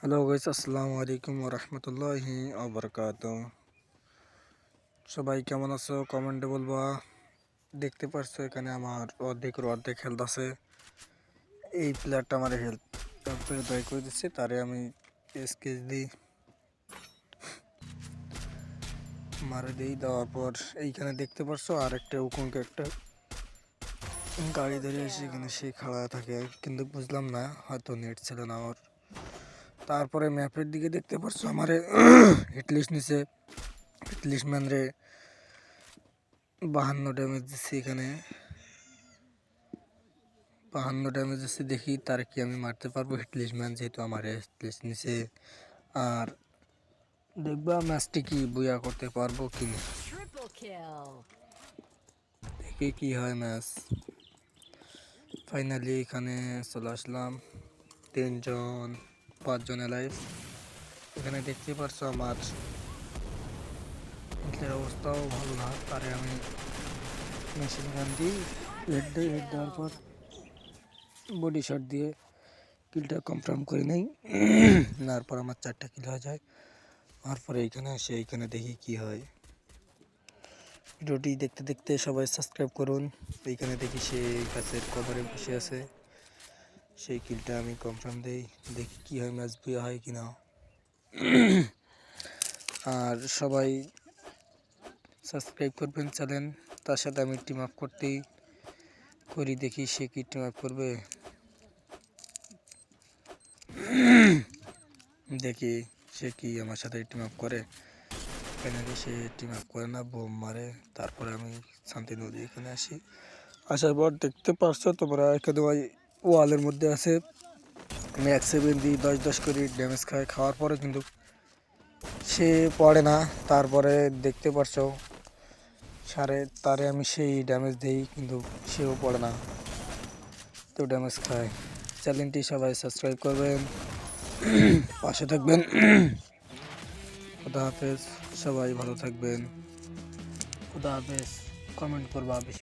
Hello guys আসসালামু আলাইকুম রহমতুল্লাহি আবরকাত সবাই কেমন আছো? কমেন্টে বলবা। দেখতে পারছ, এখানে আমার অর্ধেকের অর্ধেক হেলথ আছে। এই প্লেয়ারটা আমার হেলথ তারপরে দয় করে দিচ্ছে, তারে আমি স্কেচ দিই। মারে দিই, দেওয়ার পর এইখানে দেখতে পারছ আর একটা উকুনকে একটা গাড়ি ধরে এসে এখানে সে খাড়া থাকে। কিন্তু বুঝলাম না, হয়তো নেট ছিল না ওর। তারপরে ম্যাপের দিকে দেখতে পারছ আমারে হিটলিস্ট নিচে হিটলিস্ট ম্যান রে বাহান্ন ড্যামেজ দিচ্ছি এখানে। বাহান্ন ড্যামেজ দিচ্ছি দেখি তার কি আমি মারতে পারব হিটলিস্ট ম্যান যেহেতু আমার হিটলিস্ট নিচে আর দেখবা ম্যাচটি কি বুয়া করতে পারব কি না। দেখি কি হয় ম্যাচ ফাইনালি এখানে চলে আসলাম। তিনজন। পাঁচজন লাইভ এখানে দেখতে পারছ আমার এর অবস্থাও ভালো না, তারে আমি মেশিন গান দিই হেড দিই হেড দেওয়ার পর বডি শট দিয়ে কিলটা কনফার্ম করে নেই। তারপর আমার চারটা কিল হয়ে যায়। তারপরে এইখানে এসে এইখানে দেখি কি হয়। ভিডিওটি দেখতে দেখতে সবাই সাবস্ক্রাইব করুন। এইখানে দেখি সে গাছের কভারে বসে আছে। সেই কিলটা আমি কনফার্ম দেই, দেখি কি হয় ম্যাচ বুয়া হয় কি না আর সবাই সাবস্ক্রাইব করবেন চ্যানেল তার সাথে আমি টিম আপ করতেই করি, দেখি সে কি টিম আপ করবে। দেখি সে কি আমার সাথে টিম আপ করে। এখানে সে টিম আপ করে না, বোম মারে, তারপরে আমি শান্তি নদী এখানে আসি। আসার পর দেখতে পারছ তোমরা এখানে ওয়ালের মধ্যে আছে। আমি এক সেভেন দিই, দশ দশ করি ড্যামেজ খায়, খাওয়ার পরে কিন্তু সে পড়ে না। তারপরে দেখতে পারছ সারে তারে আমি সেই ড্যামেজ দিই, কিন্তু সেও পড়ে না। তো ড্যামেজ খায়। চ্যানেলটি সবাই সাবস্ক্রাইব করবেন, পাশে থাকবেন। খুদা হাফেজ, সবাই ভালো থাকবেন। খুদা হাফেজ কমেন্ট করবা বেশি।